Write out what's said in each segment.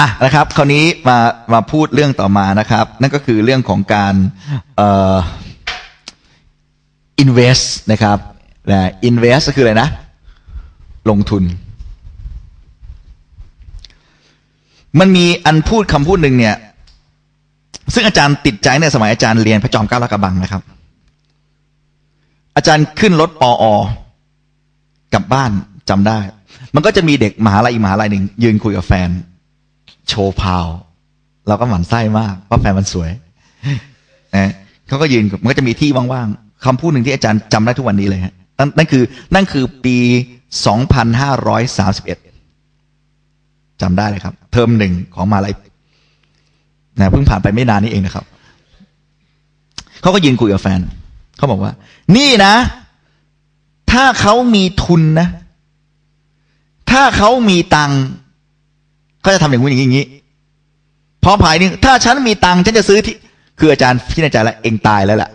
อะนะครับ คราวนี้มามาพูดเรื่องต่อมานะครับ นั่นก็คือเรื่องของการเอ่อ invest นะครับนะ invest ก็คืออะไรนะ ลงทุน มันมีอันพูดคำพูดหนึ่งเนี่ย ซึ่งอาจารย์ติดใจในสมัยอาจารย์เรียนพระจอมเกล้าลากระบังนะครับ อาจารย์ขึ้นรถปออกลับบ้านจำได้ มันก็จะมีเด็กมหาลัยมหาลัยหนึ่งยืนคุยกับแฟน โชว์พาว เราก็หมั่นไส้มากเพราะแฟนมันสวยนะเขาก็ยืนมันก็จะมีที่ว่างๆคำพูดหนึ่งที่อาจารย์จำได้ทุกวันนี้เลยฮะนั่นคือ นั่นคือปีสองพันห้าร้อยสามสิบเอ็ดจำได้เลยครับ เทอมหนึ่งของมาลัยนะเพิ่งผ่านไปไม่นานนี้เองนะครับเขาก็ยืนคุยกับแฟนเขาบอกว่า นี่นะ ถ้าเขามีทุนนะ ถ้าเขามีตังค์ ก็จะทำอย่างนู้นอย่างนี้อย่างนี้พอภายนึงถ้าฉันมีตังค์ฉันจะซื้อที่ คืออาจารย์ที่ในใจแล้วเองตายแล้วแหละ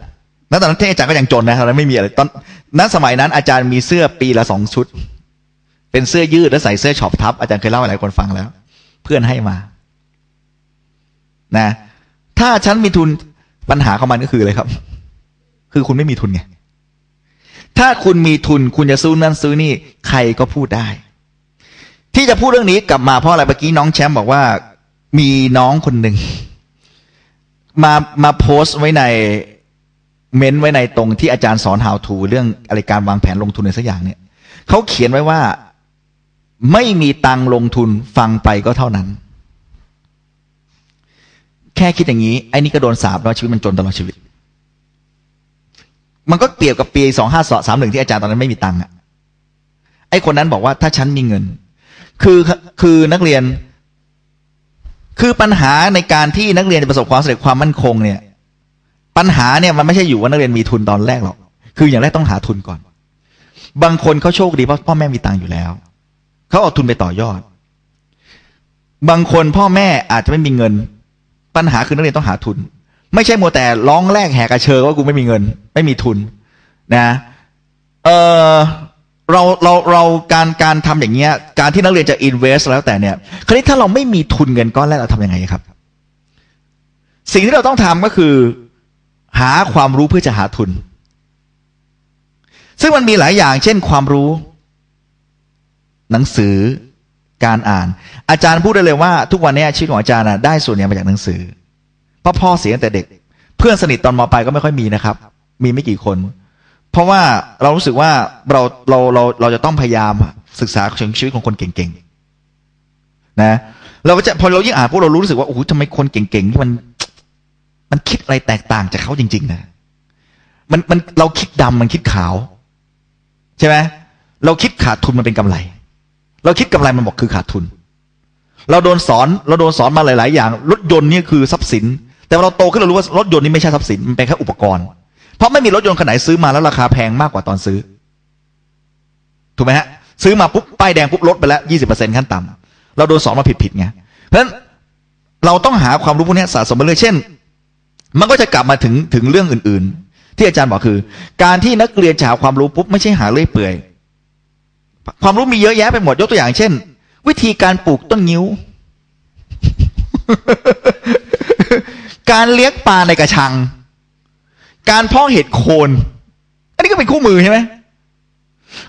แล้วตอนนั้นที่อาจารย์ก็ยังจนนะตอนนั้นไม่มีอะไรตอนนั้นสมัยนั้น อาจารย์มีเสื้อปีละสองชุด เป็นเสื้อยืดแล้วใส่เสื้อช็อปทับอาจารย์เคยเล่าให้หลายคนฟังแล้ว เพื่อนให้มา นะ ถ้าฉันมีทุนปัญหาของมันก็คืออะไรครับ คือคุณไม่มีทุนไงถ้าคุณมีทุนคุณจะซื้อนั่นซื้อนี่ ใครก็พูดได้ ที่จะพูดเรื่องนี้กลับมาเพราะอะไรเมื่อกี้น้องแชมป์บอกว่ามีน้องคนหนึ่งมามาโพสต์ไว้ในเม้นไว้ในตรงที่อาจารย์สอน how to เรื่องอะไรการวางแผนลงทุนในสักอย่างเนี่ยเขาเขียนไว้ว่าไม่มีตังลงทุนฟังไปก็เท่านั้น แค่คิดอย่างนี้ ไอ้นี่ก็โดนสาบแล้วชีวิตมันจนตลอดชีวิต มันก็เปรียบกับปีสองห้าสามหนึ่งที่อาจารย์ตอนนั้นไม่มีตังอะไอ้คนนั้นบอกว่าถ้าฉันมีเงิน คือคือนักเรียน คือปัญหาในการที่นักเรียนจะประสบความสำเร็จความมั่นคงเนี่ย ปัญหาเนี่ยมันไม่ใช่อยู่ว่านักเรียนมีทุนตอนแรกหรอก คืออย่างแรกต้องหาทุนก่อน บางคนเขาโชคดีเพราะพ่อแม่มีตังค์อยู่แล้ว เขาเอาทุนไปต่อยอด บางคนพ่อแม่อาจจะไม่มีเงิน ปัญหาคือนักเรียนต้องหาทุน ไม่ใช่มัวแต่ร้องแรกแหกกระเชอว่ากูไม่มีเงิน ไม่มีทุนนะ เราเราเราการการทำอย่างเงี้ยการที่นักเรียนจะ invest แล้วแต่เนี่ยคราวนี้ถ้าเราไม่มีทุนเงินก้อนแรกเราทำยังไงครับ สิ่งที่เราต้องทำก็คือ หาความรู้เพื่อจะหาทุน ซึ่งมันมีหลายอย่าง เช่นความรู้ หนังสือการอ่าน อาจารย์พูดได้เลยว่า ทุกวันนี้ชีวิตของอาจารย์ได้ส่วนใหญ่มาจากหนังสือเพราะพ่อเสียตั้งแต่เด็ก เพื่อนสนิทตอนมปลายก็ไม่ค่อยมีนะครับ มีไม่กี่คน เพราะว่าเรารู้สึกว่าเราเราเราเราจะต้องพยายามศึกษาชีวิตของคนเก่งๆนะเราก็จะพอเรายิ่งอ่านพวกเรารู้สึกว่าโอ้โหทำไมคนเก่งๆที่มัน มันคิดอะไรแตกต่างจากเขาจริง ๆ นะมันมันเราคิดดำมันคิดขาว ใช่ไหมเราคิดขาดทุนมันเป็นกำไร เราคิดกำไรมันบอกคือขาดทุน เราโดนสอนเราโดนสอนมาหลาย ๆ อย่าง รถยนต์นี่คือทรัพย์สิน แต่เราโตขึ้นเรารู้ว่ารถยนต์นี่ไม่ใช่ทรัพย์สินมันเป็นแค่อุปกรณ์ เพราะไม่มีรถยนต์คันไหนซื้อมาแล้วราคาแพงมากกว่าตอนซื้อ ถูกไหมฮะ ซื้อมาปุ๊บป้ายแดงปุ๊บลดไปแล้วยี่สิบเปอร์เซ็นต์ขั้นต่ำเราโดนสอนมาผิดผิดไงเพราะฉะนั้นเราต้องหาความรู้พวกนี้สะสมมาเรื่อยเช่น มันก็จะกลับมาถึงถึงเรื่องอื่น ๆ ที่อาจารย์บอกคือ การที่นักเรียนจะหาความรู้ปุ๊บไม่ใช่หาเรื่อยเปื่อยความรู้มีเยอะแยะไปหมดยกตัวอย่างเช่น วิธีการปลูกต้นงิ้ว การเลี้ยงปลาในกระชัง การเพาะเห็ดโคน อันนี้ก็เป็นคู่มือใช่ไหม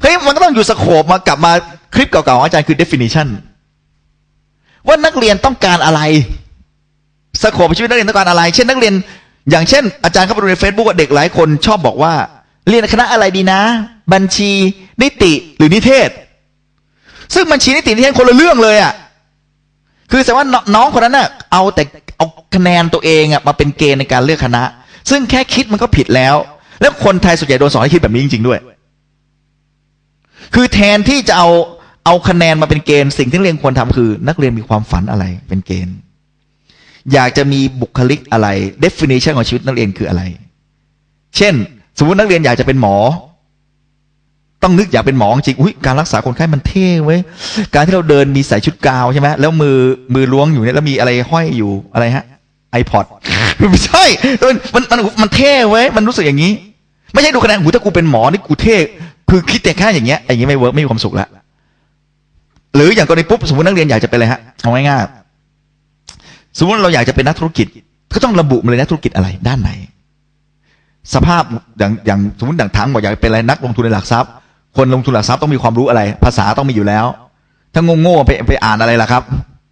เฮ้ยมันก็ต้องอยู่สโคบมากลับมาคลิปเก่าๆอาจารย์คือ definition ว่านักเรียนต้องการอะไรสโคบชีวิตนักเรียนต้องการอะไร เช่นนักเรียน อย่างเช่น อาจารย์เข้าไปดูในเฟซบุ๊กเด็กหลายคนชอบบอกว่า เรียนคณะอะไรดีนะ บัญชีนิติหรือนิเทศ ซึ่งบัญชีนิตินิเทศคนละเรื่องเลยอะ่ะคือแสดงว่าน้องคนนั้นน่ะเอาแต่เอาคะแนนตัวเองอะมาเป็นเกณฑ์ในการเลือกคณะ ซึ่งแค่คิดมันก็ผิดแล้ว แล้วคนไทยส่วนใหญ่โดนสอนให้คิดแบบนี้จริง ๆ ด้วย คือแทนที่จะเอาเอาคะแนนมาเป็นเกณฑ์สิ่งที่เรียนควรทำคือ นักเรียนมีความฝันอะไรเป็นเกณฑ์ อยากจะมีบุคลิกอะไร definition ของชีวิตนักเรียนคืออะไร เช่น สมมตินักเรียนอยากจะเป็นหมอ ต้องนึกอยากเป็นหมอจริงอุ้ยการรักษาคนไข้มันเท่เว้ยการที่เราเดินมีใส่ชุดกาวใช่ไหมแล้วมือมือล้วงอยู่เนี่ยแล้วมีอะไรห้อยอยู่อะไรฮะ ไอพอดไม่ใช่มันมันมันเท่เว้ยมันรู้สึกอย่างนี้ ไม่ใช่ดูคะแนนหูถ้ากูเป็นหมอนี่กูเท่คือคิดแต่แค่อย่างเงี้ยอย่างเงี้ยไม่เวิร์กไม่มีความสุขแล้วหรืออย่างกรณีปุ๊บสมมตินักเรียนอยากจะเป็นอะไรฮะเอาง่ายสมมติเราอยากจะเป็นนักธุรกิจ ก็ต้องระบุมาเลยนักธุรกิจอะไรด้านไหน สภาพอย่างอย่างสมมติอย่างทั้งบอกอยากเป็นอะไรนักลงทุนในหลักทรัพย์ คนลงทุนหลักทรัพย์ต้องมีความรู้อะไร ภาษาต้องมีอยู่แล้ว ถ้าโง่ๆไปไปอ่านอะไรล่ะครับ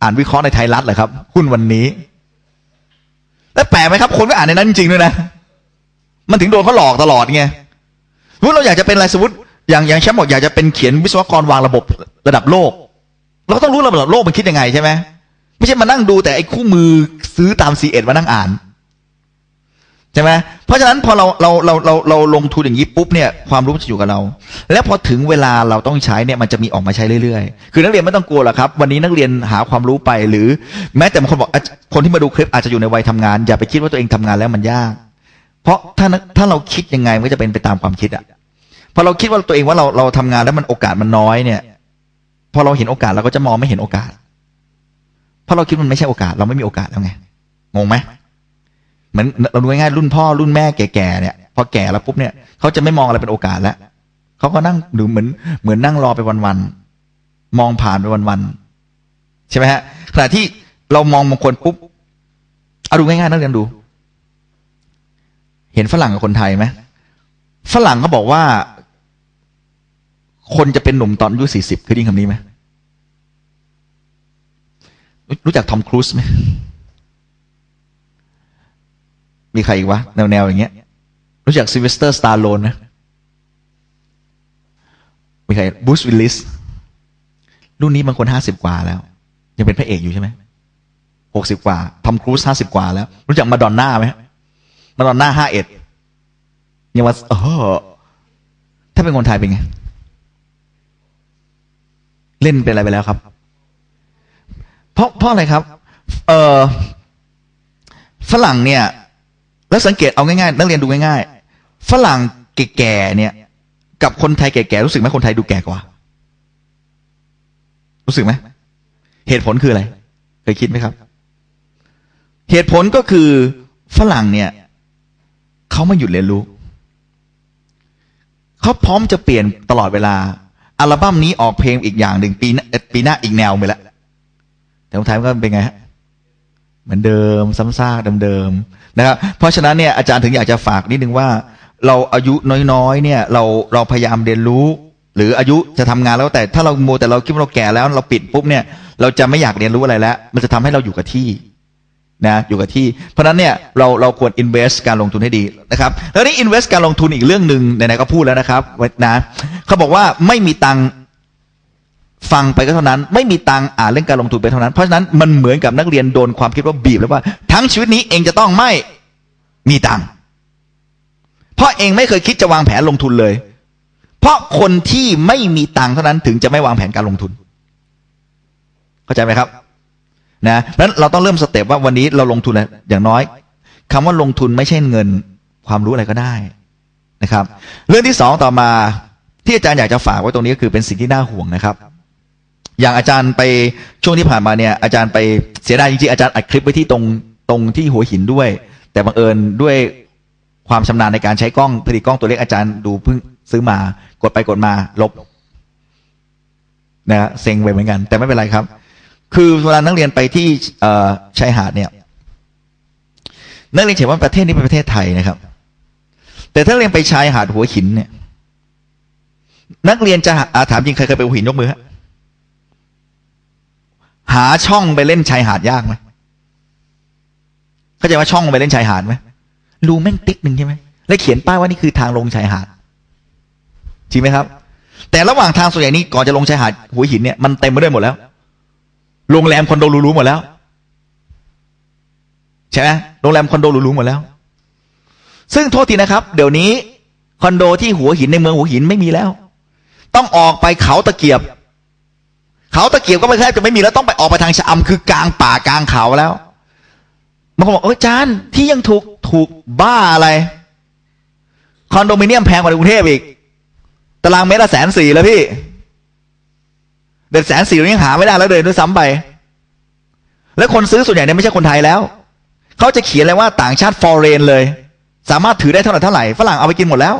อ่านวิเคราะห์ในไทยรัฐเหรอครับหุ้นวันนี้ แล้วแปลกไหมครับ คนก็อ่านในนั้นจริงๆด้วยนะ มันถึงโดนเขาหลอกตลอดไงสมมติเราอยากจะเป็นอะไรสมมติอย่างอย่างแชมป์บอกอยากจะเป็นเขียนวิศวกรวางระบบระดับโลก เราก็ต้องรู้ระดับโลกมันคิดยังไงใช่ไหมไม่ใช่มานั่งดูแต่ไอ้คู่มือซื้อตามซีเอ็ดมานั่งอ่าน ใช่ไหมเพราะฉะนั้นพอเราเราเราเราเราลงทุนอย่างนี้ปุ๊บเนี่ยความรู้จะอยู่กับเรา แล้วพอถึงเวลาเราต้องใช้เนี่ยมันจะมีออกมาใช้เรื่อยๆ คือนักเรียนไม่ต้องกลัวหรอกครับ วันนี้นักเรียนหาความรู้ไปหรือแม้แต่บางคนบอกคนที่มาดูคลิปอาจจะอยู่ในวัยทำงาน อย่าไปคิดว่าตัวเองทำงานแล้วมันยาก เพราะถ้าถ้าเราคิดยังไงมันก็จะเป็นไปตามความคิดอะพอเราคิดว่าตัวเองว่าเราเราทำงานแล้วมันโอกาสมันน้อยเนี่ย พอเราเห็นโอกาสเราก็จะมองไม่เห็นโอกาสเพราะเราคิดมันไม่ใช่โอกาส เราไม่มีโอกาสแล้วไงงงไหม เหมือนเราดูง่ายๆรุ่นพ่อรุ่นแม่แก่ๆเนี่ยพอแก่แล้วปุ๊บเนี่ยเขาจะไม่มองอะไรเป็นโอกาสแล้วเขาก็นั่งดูเหมือนเหมือนนั่งรอไปวันๆมองผ่านไปวันๆใช่ไหมฮะขณะที่เรามองบางคนปุ๊บเอาดูง่ายๆนักเรียนดู เห็นฝรั่งกับคนไทยไหมฝรั่งเขาบอกว่า คนจะเป็นหนุ่มตอนอายุสี่สิบเคยได้ยินคำนี้ไหมรู้จักทอมครูซไหม มีใครอีกวะ แนวแนวอย่างเงี้ย รู้จักซิเวสเตอร์สตาร์โลนไหมมีใครบูสวิลลิสรุ่นนี้บางคนห้าสิบกว่าแล้ว ยังเป็นพระเอกอยู่ใช่ไหมหกสิบกว่าทอมครูซห้าสิบกว่าแล้ว รู้จักมาดอนน่าไหมมาดอนน่าห้าเอ็ดยังว่าเออถ้าเป็นคนไทยเป็นไง เล่นเป็นอะไรไปแล้วครับ เพราะเพราะอะไรครับ เออฝรั่งเนี่ย แล้วสังเกตเอาง่ายๆ นักเรียนดูง่ายๆ ฝรั่งแก่ๆเนี่ย กับคนไทยแก่ๆรู้สึกไหมคนไทยดูแก่กว่า รู้สึกไหมเหตุผลคืออะไรเคยคิดไหมครับ เหตุผลก็คือฝรั่งเนี่ยเขาไม่หยุดเรียนรู้เขาพร้อมจะเปลี่ยนตลอดเวลา อัลบั้มนี้ออกเพลงอีกอย่างหนึ่งปีปีหน้าอีกแนวไปแล้วแต่คนไทยมันก็เป็นไงฮะเหมือนเดิมซ้ำซากเดิมๆ นะครับเพราะฉะนั้นเนี่ยอาจารย์ถึงอยากจะฝากนิดนึงว่า เราอายุน้อยๆเนี่ยเราเราพยายามเรียนรู้ หรืออายุจะทำงานแล้วแต่ถ้าเราโมแต่เราคิดว่าเราแก่แล้วเราปิดปุ๊บเนี่ยเราจะไม่อยากเรียนรู้อะไรแล้ว มันจะทำให้เราอยู่กับที่นะอยู่กับที่ เพราะนั้นเนี่ยเราเราควร invest การลงทุนให้ดีนะครับแล้วนี่ invest การลงทุนอีกเรื่องหนึ่งไหนๆก็พูดแล้วนะครับนะเขาบอกว่าไม่มีตัง ฟังไปก็เท่านั้น ไม่มีตังอ่านเรื่องการลงทุนไปเท่านั้น เพราะฉะนั้นมันเหมือนกับนักเรียนโดนความคิดว่าบีบแล้วว่า ทั้งชีวิตนี้เองจะต้องไม่มีตังเพราะเองไม่เคยคิดจะวางแผนลงทุนเลย เพราะคนที่ไม่มีตังเท่านั้นถึงจะไม่วางแผนการลงทุน เข้าใจไหมครับ นะนั้นเราต้องเริ่มสเต็ปว่าวันนี้เราลงทุนอะไรอย่างน้อยคำว่าลงทุนไม่ใช่เงินความรู้อะไรก็ได้นะครับ เรื่องที่สองต่อมาที่อาจารย์อยากจะฝากไว้ตรงนี้ก็คือเป็นสิ่งที่น่าห่วงนะครับ อย่างอาจารย์ไปช่วงที่ผ่านมาเนี่ยอาจารย์ไปเสียดายจริงๆอาจารย์อัดคลิปไว้ที่ตรงตรงที่หัวหินด้วย แต่บังเอิญด้วยความชำนาญในการใช้กล้องผลิตกล้องตัวเล็กอาจารย์ดูเพิ่งซื้อมากดไปกดมาลบนะเซ็งไปเหมือนกัน แต่ไม่เป็นไรครับ คือเวลานักเรียนไปที่ชายหาดเนี่ย นักเรียนเห็นว่าประเทศนี้เป็นประเทศไทยนะครับ แต่ถ้าเรียนไปชายหาดหัวหินเนี่ย นักเรียนจะอาถามจริงใครเคยไปหัวหินยกมือฮะ หาช่องไปเล่นชายหาดยากไหมเข้าใจว่าช่องไปเล่นชายหาดไหมรูแม่งติ๊กหนึ่งใช่ไหมแล้วเขียนป้ายว่านี่คือทางลงชายหาดจริงไหมครับ แต่ระหว่างทางส่วนใหญ่นี้ก่อนจะลงชายหาดหัวหินเนี่ยมันเต็มไปด้วยหมดแล้วโรงแรมคอนโดรู้ๆหมดแล้วใช่ไหมโรงแรมคอนโดรู้ๆหมดแล้ว ซึ่งโทษทีนะครับ เดี๋ยวนี้คอนโดที่หัวหินในเมืองหัวหินไม่มีแล้ว ต้องออกไปเขาตะเกียบ เขาตะเกียบก็ไม่แทบจะไม่มีแล้วต้องไปออกไปทางชะอำคือกลางป่ากลางเขาแล้วบางคนบอกเออจานที่ยังถูกถูกบ้าอะไร คอนโดมิเนียมแพงกว่าในกรุงเทพอีก ตารางเมตรละแสนสี่แล้วพี่ เด็ดแสนสี่ยังหาไม่ได้แล้วเลยด้วยซ้ำไป แล้วคนซื้อส่วนใหญ่เนี่ยไม่ใช่คนไทยแล้ว เขาจะเขียนเลยว่าต่างชาติฟอร์เรนเลย สามารถถือได้เท่าไหร่เท่าไหร่ฝรั่งเอาไปกินหมดแล้ว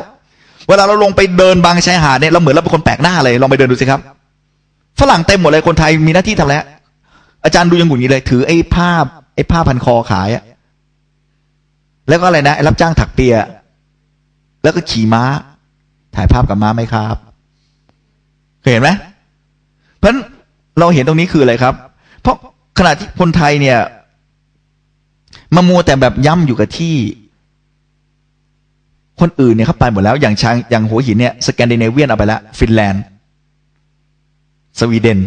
เวลาเราลงไปเดินบางชายหาดเนี่ยเราเหมือนเราเป็นคนแปลกหน้าเลยลองไปเดินดูสิครับ ฝรั่งเต็มหมดเลยคนไทยมีหน้าที่ทำแล้ว อาจารย์ดูยังหงุดหงิดเลย ถือไอ้ภาไอ้ผ้าพันคอขายอะแล้วก็อะไรนะรับจ้างถักเปีย แล้วก็ขี่ม้า ถ่ายภาพกับม้าไหมครับเคยเห็นไหมเพราะเราเห็นตรงนี้คืออะไรครับ เพราะขณะที่คนไทยเนี่ยมามัวแต่แบบย่ำอยู่กับที่ คนอื่นเนี่ยเขาไปหมดแล้ว อย่างช้างอย่างหัวหินเนี่ยสแกนดิเนเวียนเอาไปแล้วฟินแลนด์ สวีเดน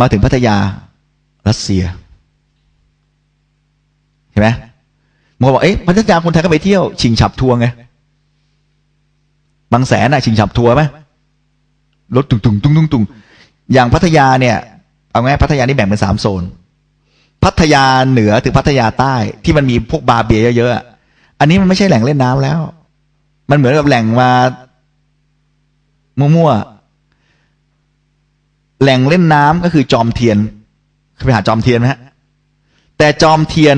มาถึงพัทยา รัสเซีย เห็นไหมมองบอกเอ๊ะพัทยาคนไทยก็ไปเที่ยว ชิงฉับทัวร์ไงบางแสนอะชิงฉับทัวร์ไหมรถตุงตุงตุงตุงตุงอย่างพัทยาเนี่ย เอาง่ายพัทยานี่แบ่งเป็นสามโซน พัทยาเหนือถึงพัทยาใต้ที่มันมีพวกบาร์เบียเยอะๆอันนี้มันไม่ใช่แหล่งเล่นน้ำแล้ว มันเหมือนกับแหล่งมามั่วๆ แหล่งเล่นน้ำก็คือจอมเทียนเคยไปหาจอมเทียนไหมฮะ แต่จอมเทียน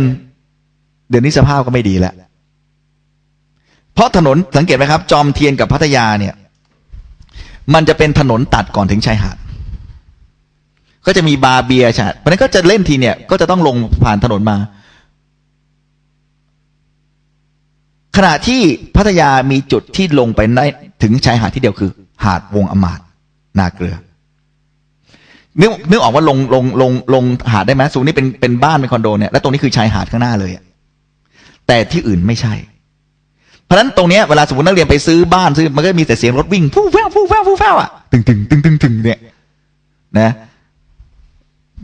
เดี๋ยวนี้สภาพก็ไม่ดีแล้ว เพราะถนนสังเกตไหมครับ จอมเทียนกับพัทยาเนี่ย มันจะเป็นถนนตัดก่อนถึงชายหาด ก็จะมีบาร์เบียชาเพราะนั้นก็จะเล่นทีเนี่ย ก็จะต้องลงผ่านถนนมา ขณะที่พัทยามีจุดที่ลงไปได้ถึงชายหาดที่เดียวคือ หาดวงอมาดนาเกลือ นึกนึกออกว่าลงลงลงลงหาดได้ไหมสูงนี้เป็นเป็นบ้านเป็นคอนโดเนี่ยแล้วตรงนี้คือชายหาดข้างหน้าเลยแต่ที่อื่นไม่ใช่ เพราะนั้นตรงเนี้ยเวลาสมมตินักเรียนไปซื้อบ้านซื้อมันก็มีแต่เสียงรถวิ่งฟู่แฟ้วฟู่แฟ้วฟู่แฟ้วอะตึงตึงตึงตึงตึงเนี่ยนะ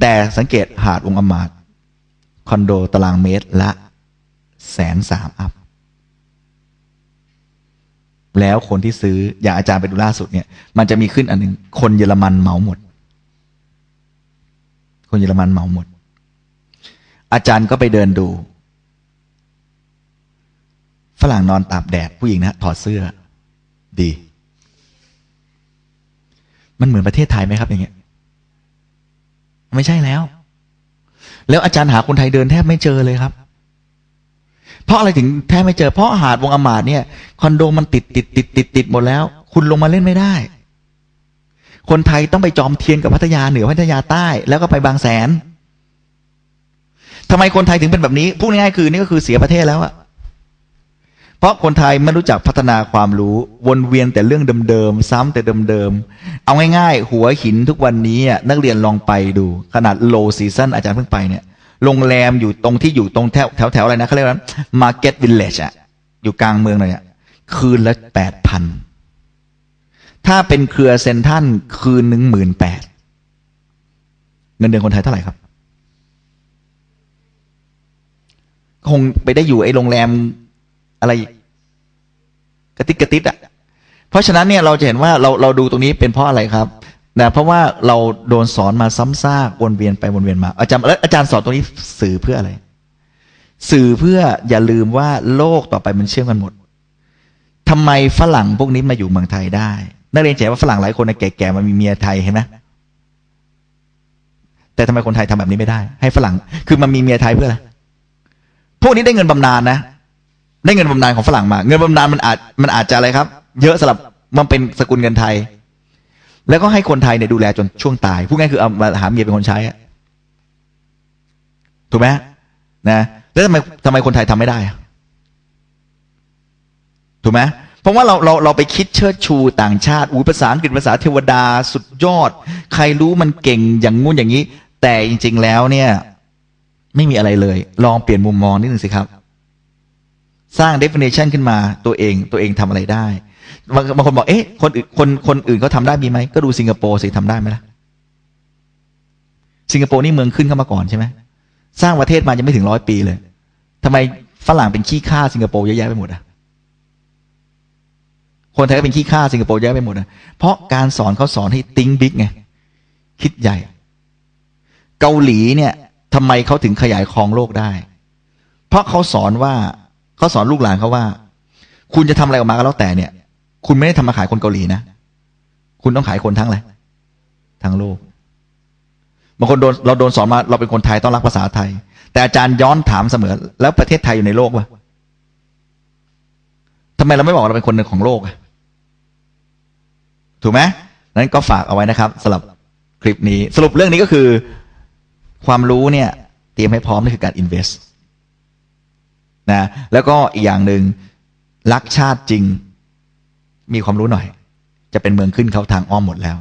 แต่สังเกตหาดวงอมาดคอนโดตารางเมตรละแสนสามอัพแล้วคนที่ซื้ออย่างอาจารย์ไปดูล่าสุดเนี่ย มันจะมีขึ้นอันหนึ่งคนเยอรมันเหมาหมด คนเยอรมันเหมาหมด อาจารย์ก็ไปเดินดู ฝรั่งนอนตากแดดผู้หญิงนะถอดเสื้อ ดี มันเหมือนประเทศไทยไหมครับ อย่างเงี้ย ไม่ใช่แล้ว แล้วอาจารย์หาคนไทยเดินแทบไม่เจอเลยครับเพราะอะไรถึงแทบไม่เจอเพราะหาดวงอมาดเนี่ย คอนโดมันติดติดติดติดติดหมดแล้ว คุณลงมาเล่นไม่ได้ คนไทยต้องไปจอมเทียนกับพัทยาเหนือพัทยาใต้ แล้วก็ไปบางแสนทำไมคนไทยถึงเป็นแบบนี้พูดง่ายๆคือนี่ก็คือเสียประเทศแล้วอะเพราะคนไทยไม่รู้จักพัฒนาความรู้วนเวียนแต่เรื่องเดิมๆซ้ำแต่เดิมๆเอาง่ายๆ หัวหินทุกวันนี้นักเรียนลองไปดู ขนาดโลซีซั o นอาจารย์เพิ่งไปเนี่ยโรงแรมอยู่ตรงที่อยู่ตรงแถวแถวแถวอะไรนะเขาเรียกว่ามาร์เก็ตวิลเลจอะอยู่กลางเมืองเลยอะคืนละแปดพัน ถ้าเป็นเครือเซนทันคืนหนึ่งหมื่นแปดเงินเดือนคนไทยเท่าไหร่ครับ คงไปได้อยู่ไอ้โรงแรมอะไรกระติดกระติดอะ เพราะฉะนั้นเนี่ยเราจะเห็นว่าเราเราดูตรงนี้เป็นเพราะอะไรครับนะเพราะว่าเราโดนสอนมาซ้ำซากวนเวียนไปวนเวียนมา อาจารย์แล้วอาจารย์สอนตรงนี้สื่อเพื่ออะไร สื่อเพื่ออย่าลืมว่าโลกต่อไปมันเชื่อมกันหมดทำไมฝรั่งพวกนี้มาอยู่เมืองไทยได้ นักเรียนเห็นว่าฝรั่งหลายคนแก่ๆมันมีเมียไทยเห็นไหมแต่ทำไมคนไทยทำแบบนี้ไม่ได้ ให้ฝรั่ง คือมันมีเมียไทยเพื่ออะไรพวกนี้ได้เงินบำนาญนะ ได้เงินบำนาญของฝรั่งมา เงินบำนาญมันอาจมันอาจจะอะไรครับ เยอะสำหรับมันเป็นสกุลเงินไทย แล้วก็ให้คนไทยเนี่ยดูแลจนช่วงตายพูดง่ายคือเอามาหาเมียเป็นคนใช้อะถูกไหมนะแล้วทำไมทำไมคนไทยทำไม่ได้ถูกไหม เพราะว่าเราเราเราไปคิดเชิดชูต่างชาติอุ้ยภาษาอังกฤษภาษาเทวดาสุดยอด ใครรู้มันเก่งอย่างงู้นอย่างนี้ แต่จริง ๆ แล้วเนี่ย ไม่มีอะไรเลย ลองเปลี่ยนมุมมองนิดหนึ่งสิครับ สร้าง definition ขึ้นมาตัวเองตัวเองทำอะไรได้บางบางคนบอกเอ๊ะคนอื่นคนคนอื่นเขาทาได้มีไหมก็ดูสิงคโปร์สิทำได้ไหมล่ะสิงคโปร์นี่เมืองขึ้นเข้ามาก่อนใช่ไหมสร้างประเทศมายังไม่ถึงร้อยปีเลยทำไมฝรั่งเป็นขี้ข้าสิงคโปร์เยอะแยะไปหมดอะ คนไทยก็เป็นขี้ข้าสิงคโปร์เยอะไปหมดนะเพราะการสอนเขาสอนให้ติ้งบิ๊กไงคิดใหญ่ เกาหลีเนี่ยทำไมเขาถึงขยายครองโลกได้ เพราะเขาสอนว่าเขาสอนลูกหลานเขาว่า คุณจะทำอะไรออกมาก็แล้วแต่เนี่ย คุณไม่ได้ทำมาขายคนเกาหลีนะคุณต้องขายคนทั้งอะไรทั้งโลกบางคนโดนเราโดนสอนมาเราเป็นคนไทยต้องรักภาษาไทย แต่อาจารย์ย้อนถามเสมอ แล้วประเทศไทยอยู่ในโลกวะทำไมเราไม่บอกเราเป็นคนหนึ่งของโลกอะ ถูกไหมนั้นก็ฝากเอาไว้นะครับสำหรับคลิปนี้ สรุปเรื่องนี้ก็คือ ความรู้เนี่ย เตรียมให้พร้อมนี่คือการ invest นะแล้วก็อีกอย่างหนึ่งรักชาติจริง มีความรู้หน่อย จะเป็นเมืองขึ้นเขาทางอ้อมหมดแล้ว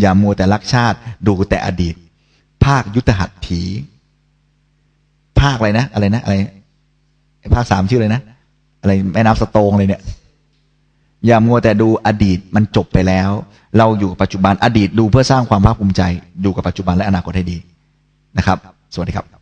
อย่ามัวแต่รักชาติดูแต่อดีต ภาคยุทธหัตถี ภาคอะไรนะ อะไรนะอะไรภาคสามชื่ออะไรนะ อะไรแม่น้ำสโตงเลยเนี่ย อย่ามัวแต่ดูอดีตมันจบไปแล้ว เราอยู่กับปัจจุบันอดีตดูเพื่อสร้างความภาคภูมิใจดูกับปัจจุบันและอนาคตให้ดีนะครับ สวัสดีครับ